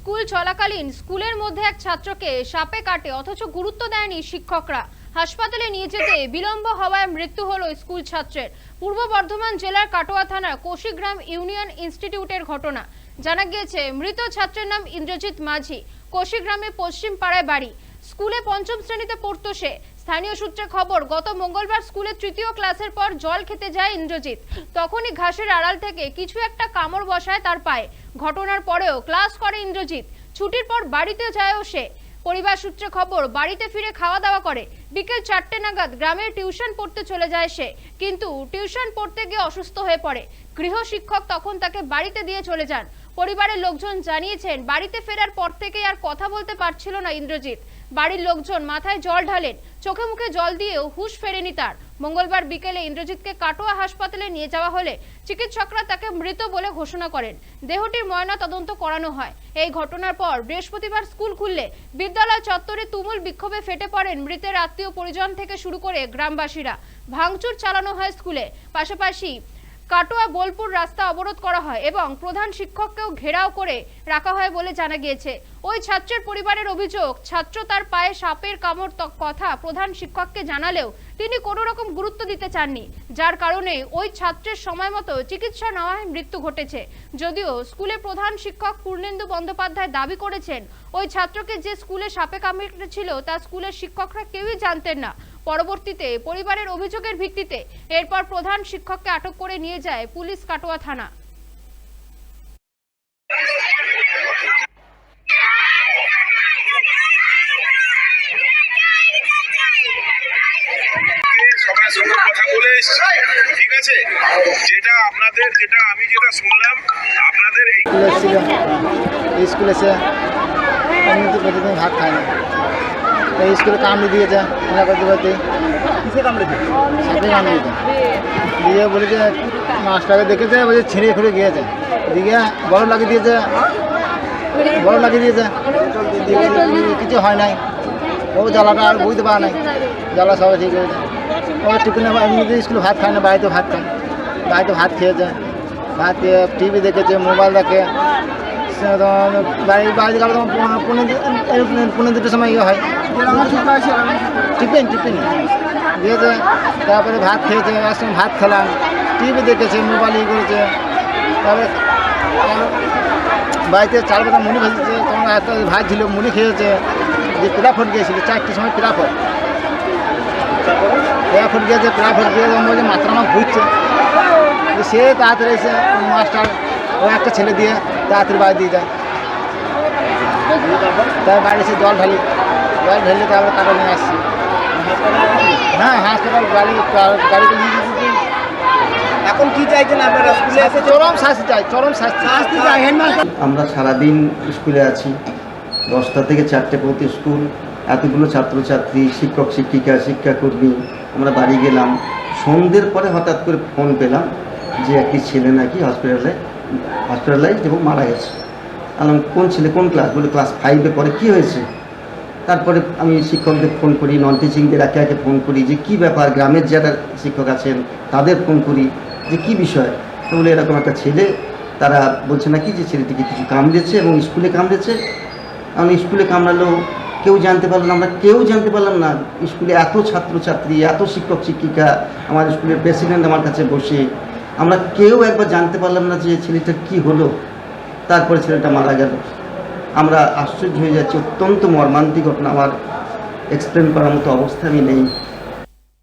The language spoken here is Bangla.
স্কুল চলাকালীন স্কুলের মধ্যে এক ছাত্রকে সাপে কাটে, অথচ গুরুত্ব দেয়নি শিক্ষকরা। হাসপাতালে নিয়ে যেতে বিলম্ব হওয়ায় মৃত্যু হলো স্কুল ছাত্রের। পূর্ব বর্ধমান জেলার কাটোয়া থানার কোশিগ্রাম ইউনিয়ন ইনস্টিটিউটের ঘটনা। জানা গিয়েছে, মৃত ছাত্রের নাম ইন্দ্রজিৎ মাঝি। কোশিগ্রামে পশ্চিম পাড়ায় বাড়ি। স্কুলে পঞ্চম শ্রেণীতে পড়তো সে। স্থানীয় সূত্রে খবর, গত মঙ্গলবার স্কুলের তৃতীয় ক্লাসের পর জল খেতে যায় ইন্দ্রজিৎ। তখনই ঘাসের আড়াল থেকে কিছু একটা কামড় বসায় তার পায়ে। ঘটনার পরেও ক্লাস করে ইন্দ্রজিৎ। ছুটির পর বাড়িতে যায়ও সে। পরিবার সূত্রে খবর, বাড়িতে ফিরে খাওয়া দাওয়া করে। বিকেল চারটে নাগাদ গ্রামে টিউশন পড়তে চলে যায় সে। কিন্তু টিউশন পড়তে গিয়ে অসুস্থ হয়ে পড়ে। গৃহ শিক্ষক তখন তাকে বাড়িতে দিয়ে চলে যান। পরিবারের লোকজন জানিয়েছেন, বাড়িতে ফেরার পর থেকেই আর কথা বলতে পারছিল না ইন্দ্রজিৎ। বাড়ির লোকজন মাথায় জল ঢালেন, চোখে মুখে জল দিয়েও হুশ ফেরেনি তার। মঙ্গলবার বিকেলে ইন্দ্রজিৎকে কাটোয়া হাসপাতালে নিয়ে যাওয়া হলে চিকিৎসকরা তাকে মৃত বলে ঘোষণা করেন। দেহটির ময়না তদন্ত করানো হয়। এই ঘটনার পর বৃহস্পতিবার স্কুল খুললে বিদ্যালয় চত্বরে তুমুল বিক্ষোভে ফেটে পড়েন মৃতের আত্মীয় পরিজন থেকে শুরু করে গ্রামবাসীরা। ভাঙচুর চালানো হয় স্কুলে। পাশাপাশি কাটোয়া বোলপুর রাস্তা অবরোধ করা হয় এবং প্রধান শিক্ষককেও ঘেরাও করে রাখা হয় বলে জানা গিয়েছে। ওই ছাত্রের পরিবারের অভিযোগ, ছাত্র তার পায়ে সাপের কামড় কথা প্রধান শিক্ষককে জানালেও তিনি কোনো রকম গুরুত্ব দিতে চাননি। যার কারণে ওই ছাত্রের সময় মতো চিকিৎসা নেওয়ায় মৃত্যু ঘটেছে। যদিও স্কুলে প্রধান শিক্ষক পূর্ণেন্দু বন্দ্যোপাধ্যায় দাবি করেছেন, ওই ছাত্রকে যে স্কুলে সাপে কামড়েছিল তা স্কুলের শিক্ষকরা কেউই জানতেন না। পরবর্তীতে পরিবারের অভিযোগের ভিত্তিতে এরপর প্রধান শিক্ষককে আটক করে নিয়ে যায় পুলিশ কাটোয়া থানা। সবার সঙ্গে কথা বলে ঠিক আছে? যেটা আপনাদের যেটা আমি যেটা শুনলাম আপনাদের স্কুলে স্কুলে সে তো প্রতিদিন ভাত খায় না। স্কুলে কামড়ে দিয়েছে করতে কিসে কামড়েছে সাপে কামড়েছে দিয়ে বলে যে মাছটাকে দেখেছে বলছে ছিঁড়ে খুঁড়ে গিয়েছে। দিয়ে বড় লাগিয়ে দিয়েছে বড় লাগিয়ে দিয়েছে। দিয়ে কিছু হয় নাই। ও জ্বালাটা আর বুঝতে পারে নাই। জ্বালা সবাই ঠিক হয়েছে ও টিফিনে স্কুলে ভাত খায় না বাড়িতে ভাত খায়। বাড়িতে ভাত খেয়েছে। ভাত খেয়ে টিভি দেখেছে মোবাইল দেখে। বাড়ি তখন পনেরো- দুটোর সময় ইয়ে হয়। Tiffin tiffin. দিয়েছে তারপরে ভাত খেয়েছে একসঙ্গে ভাত খেলাম। টিভি দেখেছে মোবাইল ইয়ে করেছে। তারপরে বাড়িতে চাল কথা মুড়ি ভেজেছে, তখন একটা ভাত ছিল, মুড়ি খেয়েছে। যে পিলাফট গিয়েছিল চারটের সময় পিলাফট পিলাফট গিয়েছে পিলাফট গিয়ে মাত্রা আমার ঘুরছে। সে তাড়াতাড়ি এসে মাস্টার একটা ছেলে দিয়ে তাড়াতাড়ি বাড়ি দিয়ে যায়। তার বাড়ি এসে জল ঢালি। জল ঢালি তারপরে তাকে নিয়ে আসছি। হ্যাঁ হাসপাতাল গাড়ি গাড়িতে নিয়ে গেছি। এখন কি চাইছেন আপনারা? স্কুলে এসে চরম শাস্তি চাই চরম শাস্তি। শাস্তি চাই আমরা সারাদিন স্কুলে আছি। দশটা থেকে চারটে পর্যন্ত স্কুল। এতগুলো ছাত্রছাত্রী শিক্ষক শিক্ষিকা শিক্ষাকর্মী। আমরা বাড়ি গেলাম। সন্ধ্যের পরে হঠাৎ করে ফোন পেলাম যে একটি ছেলে নাকি হসপিটালে হসপিটালাইজড এবং মারা গেছে। আমি কোন ছেলে, কোন ক্লাস বলে ক্লাস ফাইভে পরে কী হয়েছে? তারপরে আমি শিক্ষকদের ফোন করি নন টিচিংদের একে একে ফোন করি যে কী ব্যাপার, গ্রামের যারা শিক্ষক আছেন, তাদের ফোন করি যে কী বিষয়? তো বলে এরকম একটা ছেলে, তারা বলছে নাকি যে ছেলেটিকে কিছু কামড়েছে এবং স্কুলে কামড়েছে। কারণ স্কুলে কামড়ালেও কেউ জানতে পারল না, আমরা কেউ জানতে পারলাম না, স্কুলে এত ছাত্রছাত্রী, এত শিক্ষক শিক্ষিকা আমার স্কুলের প্রেসিডেন্ট আমার কাছে বসে আমরা কেউ একবার জানতে পারলাম না যে ছেলেটা কি হলো। তারপরে ছেলেটা মারা গেল। আমরা আশ্চর্য হয়ে যাচ্ছি। অত্যন্ত মর্মান্তিক ঘটনা। আমার এক্সপ্লেন করার মতো অবস্থা আমি নেই।